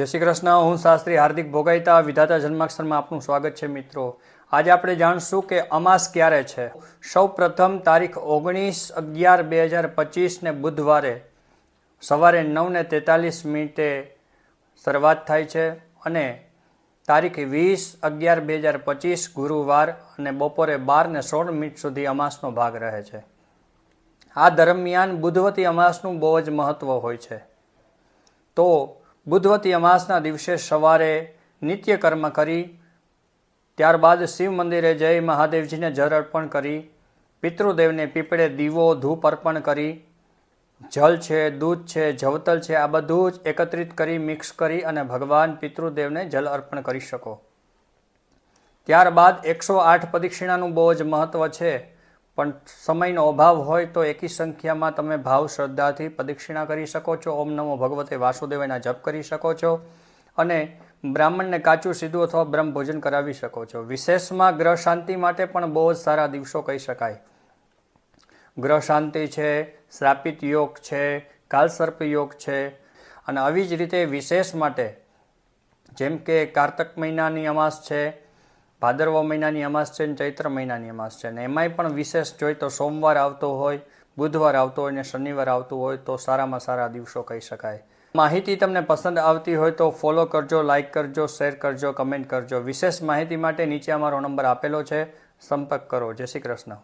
જય શ્રી કૃષ્ણ. હું શાસ્ત્રી હાર્દિક ભોગાઈતા વિધાતા જન્માક્ષરમાં આપનું સ્વાગત છે મિત્રો. આજે આપણે જાણશું કે અમાસ ક્યારે છે? સૌ પ્રથમ તારીખ ઓગણીસ અગિયાર બે હજાર પચીસને બુધવારે સવારે નવને તેતાલીસ મિનિટે શરૂઆત થાય છે અને તારીખ વીસ અગિયાર બે હજાર પચીસ ગુરુવાર અને બપોરે બારને સોળ મિનિટ સુધી અમાસનો ભાગ રહે છે. આ દરમિયાન બુધવતી અમાસનું બહુ જ મહત્ત્વ હોય છે. તો બુધવતી અમાસના દિવસે સવારે નિત્ય કર્મ કરી, ત્યારબાદ શિવ મંદિરે જઈ મહાદેવજીને જળ અર્પણ કરી, પિતૃદેવને પીપળે દીવો, ધૂપ અર્પણ કરી, જલ છે, દૂધ છે, જવતલ છે, આ બધું જ એકત્રિત કરી, મિક્સ કરી અને ભગવાન પિતૃદેવને જલ અર્પણ કરી શકો. ત્યારબાદ એકસો આઠ પ્રદક્ષિણાનું બહુ જ મહત્ત્વ છે. પણ સમયનો અભાવ હોય તો એકી સંખ્યામાં તમે ભાવ શ્રદ્ધાથી પ્રદક્ષિણા કરી શકો છો. ઓમ નમો ભગવતે વાસુદેવના જપ કરી શકો છો અને બ્રાહ્મણને કાચું સીધું અથવા બ્રહ્મ ભોજન કરાવી શકો છો. વિશેષમાં ગ્રહ શાંતિ માટે પણ બહુ જ સારા દિવસો કહી શકાય. ગ્રહ શાંતિ છે, શ્રાપિત યોગ છે, કાલસર્પ યોગ છે અને આવી જ રીતે વિશેષ માટે જેમ કે કારતક મહિનાની અમાસ છે ભાદરવા મહિનાની અમાસ છે ને ચૈત્ર મહિનાની અમાસ છે ને એમાંય પણ વિશેષ જોઈ તો સોમવાર આવતો હોય, બુધવાર આવતો હોય ને શનિવાર આવતું હોય તો સારામાં સારા દિવસો કહી શકાય. માહિતી તમને પસંદ આવતી હોય તો ફોલો કરજો લાઇક કરજો શેર કરજો કમેન્ટ કરજો. વિશેષ માહિતી માટે નીચે અમારો નંબર આપેલો છે. સંપર્ક કરો. જય શ્રી કૃષ્ણ.